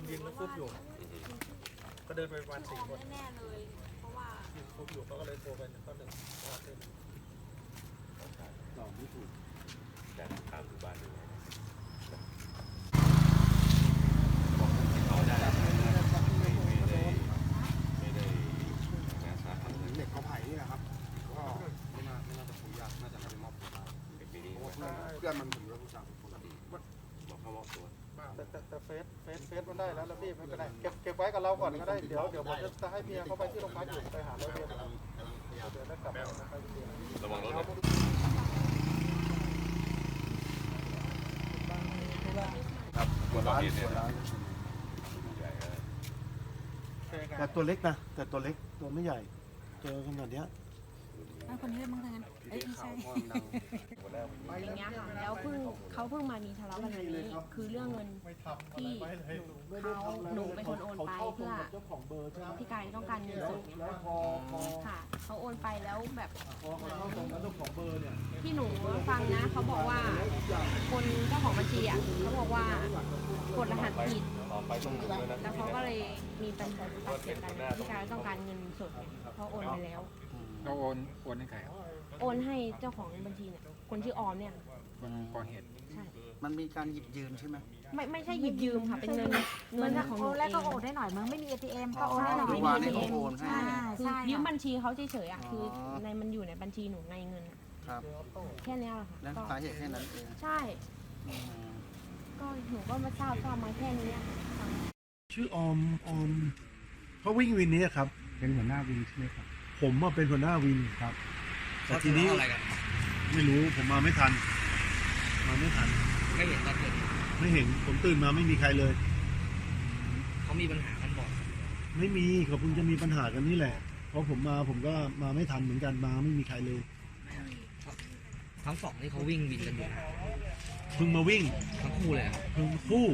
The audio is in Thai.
ฟุบอยู่ ก็เดินไปประมาณสี่คนแน่เลย เพราะว่ายืนฟุบอยู่เขาก็เลยโทรไปก็หนึ่งว่าเป็นตอบไม่ถูกแต่ตามหมู่บ้านดูเขาได้ไม่ไม่ได้ไม่ได้งานสาหัสเหมือนเด็กเขาไผ่นี่แหละครับไม่น่าไม่น่าจะคุยยากน่าจะกำลังมอบตัวตายเป็นนี้เพราะว่าเพื่อนมันผมรู้จักทุกคนบอกเขามอบตัว แต่แต่แต่เฟซเฟซเฟซมันได้แล้วแล้วพี่ไม่เป็นไรเก็บเก็บไว้กับเราก่อนก็ได้เดี๋ยวเดี๋ยวผมจะให้เมียเขาไปที่โรงพักอยู่ไปหาร้อยเวรเดี๋ยวได้กลับมานะครับระวังรถนะครับคนก่อเหตุเนี่ยคนร้ายใหญ่เลยแต่ตัวเล็กนะแต่ตัวเล็กตัวไม่ใหญ่ เจอขนาดเนี้ยเอาคนนี้เลยมั้งทางนั้นเอ้ยไม่ข่าใช่วพ่ อมันดังคนแรกอย่างเงี้ยค่ะแล้วเพิ่งเขาเพิ่งมามีทะเลาะกันวันนี้คือเรื่องเงินที่เขาหนูเป็นคนโอนไปเพื่อพี่กายต้องการเงินสดค่ะเขาโอนไปแล้วแบบที่หนูฟังนะเขาบอกว่า คนเจ้าของบัญชีอะเขาบอกว่ากดรหัสผิดแล้วเขาก็เลยมีปัญหาปากเสียงกันพี่กายต้องการเงินสดเพราะโอนไปแล้ว เราโอนโอนให้ใครครับโอนให้เจ้าของบัญชีเนี่ยคนชื่อออมเนี่ยคนก่อเหตุใช่มันมีการหยิบยืมใช่ไหมไม่ไม่ใช่หยิบยืมค่ะเป็นเงินเงินของหนูโอนเอแล้วก็งโอนได้หน่อยมึงไม่มี ATM ก็โอนให้หน่อย เมื่อวานนี้เขาโอนให้ใช่คือใช่ยืมค่ะบัญชีเขาเฉยๆอะอ๋อคือในมันอยู่ในบัญชีหนูในเงินอะครับแค่เนี้ยแหละค่ะนั่นก็สาเหตุแค่นั้นเองใช่อืม ก็หนูก็มาทราบทราบมาแค่นี้อะค่ะ ชื่อออมออมเขาวิ่งวินนี้ครับ เป็นหัวหน้าวินใช่ไหมครับ ผมมาเป็นหัวหน้าวินครับ แต่ทีนี้ไม่รู้ผมมาไม่ทัน มาไม่ทัน ไม่เห็นตอนเกิดเหตุไม่เห็นผมตื่นมาไม่มีใครเลย เขามีปัญหากันบ่อยไม่มีเขาเพิ่งจะมีปัญหากันนี่แหละ เพราะผมมาผมก็มาไม่ทันเหมือนกันมาไม่มีใครเลยทั้งสองนี่เขาวิ่งวินกันอยู่นะเพิ่งมาวิ่งทั้งคู่เลยอะ เพิ่งคู่